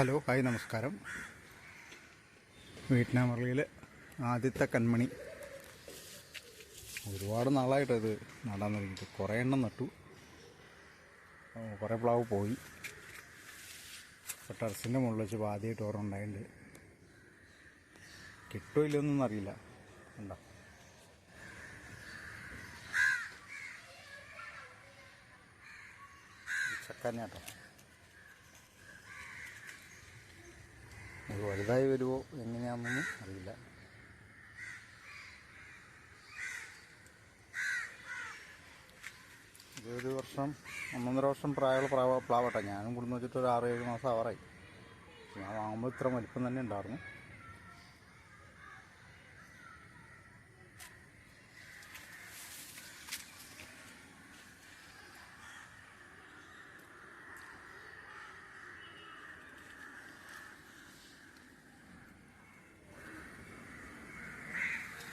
Hello hi നമസ്കാരം. വീട്ടിനാമറളിയിൽ ആദ്യത്തെ കൺമണി. ഒരുപാട് നാളായിട്ടത് നടാൻ തുടങ്ങിയിട്ട് കുറേ എണ്ണം നട്ടു. കുറേ പ്ലാവ് പോയി. ഇപ്പോൾ ടെറസിന്റെ മുകളിൽ വെച്ച് ആദ്യമായിട്ട് ഓർമ്മ ഉണ്ടായിട്ടുണ്ട്. കിട്ടോ ഇല്ലയൊന്നും അറിയില്ല. ഉണ്ടോ ചക്കാനാട്ടോ ഇത് വലുതായി വരുമോ? എങ്ങനെയാണെന്നൊന്നും അറിയില്ല. ഇതൊരു വർഷം ഒന്നൊന്നര വർഷം പ്രായമുള്ള പ്രാവ പ്ലാവട്ടെ. ഞാനും കൊടുന്ന് വെച്ചിട്ട് ഒരു ആറ് ഏഴ് മാസം ആവാറായി. ഞാൻ വാങ്ങുമ്പോൾ ഇത്ര വലിപ്പം തന്നെ ഉണ്ടായിരുന്നു.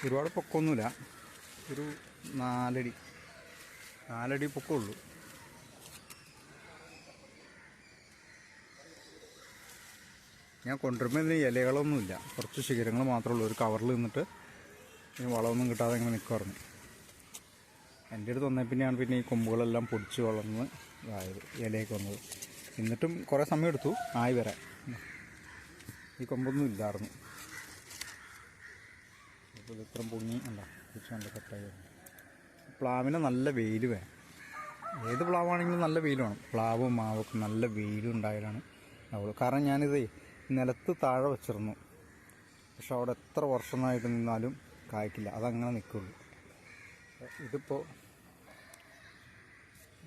ഒരുപാട് പൊക്കമൊന്നുമില്ല. ഒരു നാലടി. നാലടി പൊക്കമുള്ളൂ. ഞാൻ കൊണ്ടുവരുമ്പോൾ ഇതിന് ഇലകളൊന്നുമില്ല. കുറച്ച് ശിഖരങ്ങൾ മാത്രമേ ഉള്ളൂ. ഒരു കവറിൽ നിന്നിട്ട് ഇനി വളമൊന്നും കിട്ടാതെ ഇങ്ങനെ നിൽക്കുമായിരുന്നു എന്റെ അടുത്ത് വന്നേ പിന്നെയാണ് പിന്നെ ഈ കൊമ്പുകളെല്ലാം പൊടിച്ച് വളർന്ന് ഇതായത് ഇലയൊക്കെ വന്നത്. എന്നിട്ടും കുറേ സമയം എടുത്തു. ആയി വരാൻ. ഈ കൊമ്പൊന്നും ഇല്ലായിരുന്നു. അപ്പോൾ ഇത്ര പൊങ്ങി ഉണ്ടോ തിരിച്ച് നല്ല കട്ടായി. പ്ലാവിന് നല്ല വെയിൽ വേണം. ഏത് പ്ലാവാണെങ്കിലും നല്ല വെയിൽ വേണം. പ്ലാവും മാവൊക്കെ നല്ല വെയിലും ഉണ്ടായാലാണ് അവൾ കാരണം ഞാനിത് നിലത്ത് താഴെ വെച്ചിരുന്നു. പക്ഷെ അവിടെ എത്ര വർഷമായിട്ട് നിന്നാലും കായ്ക്കില്ല. അതങ്ങനെ നിൽക്കുള്ളൂ. ഇതിപ്പോൾ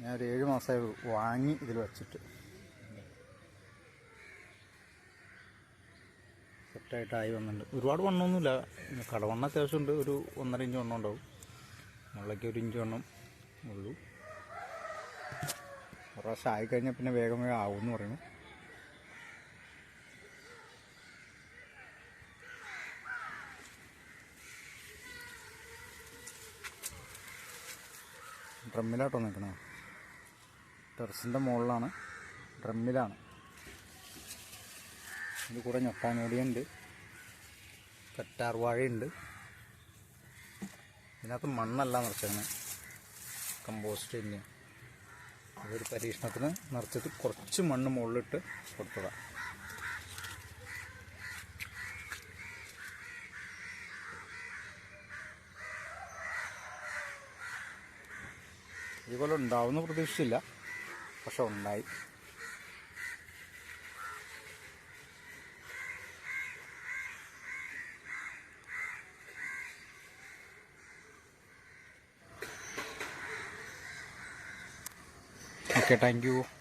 ഞാൻ ഒരു ഏഴ് മാസമായി വാങ്ങി ഇതിൽ വെച്ചിട്ട്. സെറ്റായിട്ടായി വന്നിട്ടുണ്ട്. ഒരുപാട് വണ്ണമൊന്നുമില്ല. കടവണ്ണ അത്യാവശ്യമുണ്ട്. ഒരു ഒന്നര ഇഞ്ച് വണ്ണം ഉണ്ടാവും. മുള്ളയ്ക്ക് ഒരു ഇഞ്ച് വണ്ണം ഉള്ളൂ. ഒരു പ്രാവശ്യം ആയിക്കഴിഞ്ഞാൽ പിന്നെ വേഗം വേഗം ആവും എന്ന് പറയുന്നു. ഡ്രമ്മിലാട്ടോ നിൽക്കണേ ടെറസിന്റെ മുകളിലാണ്. ഡ്രമ്മിലാണ്. ഇതിൽ കൂടെ കറ്റാർ വാഴയുണ്ട്. ഇതിനകത്ത് മണ്ണല്ല നിറച്ചാണ് കമ്പോസ്റ്റ് തന്നെയാണ് അതൊരു പരീക്ഷണത്തിന് നിറച്ചിട്ട് കുറച്ച് മണ്ണ് മുകളിലിട്ട് കൊടുത്തതാണ് ഇതുപോലെ ഉണ്ടാവുമെന്ന് പ്രതീക്ഷിച്ചില്ല. പക്ഷെ ഉണ്ടായി. Okay thank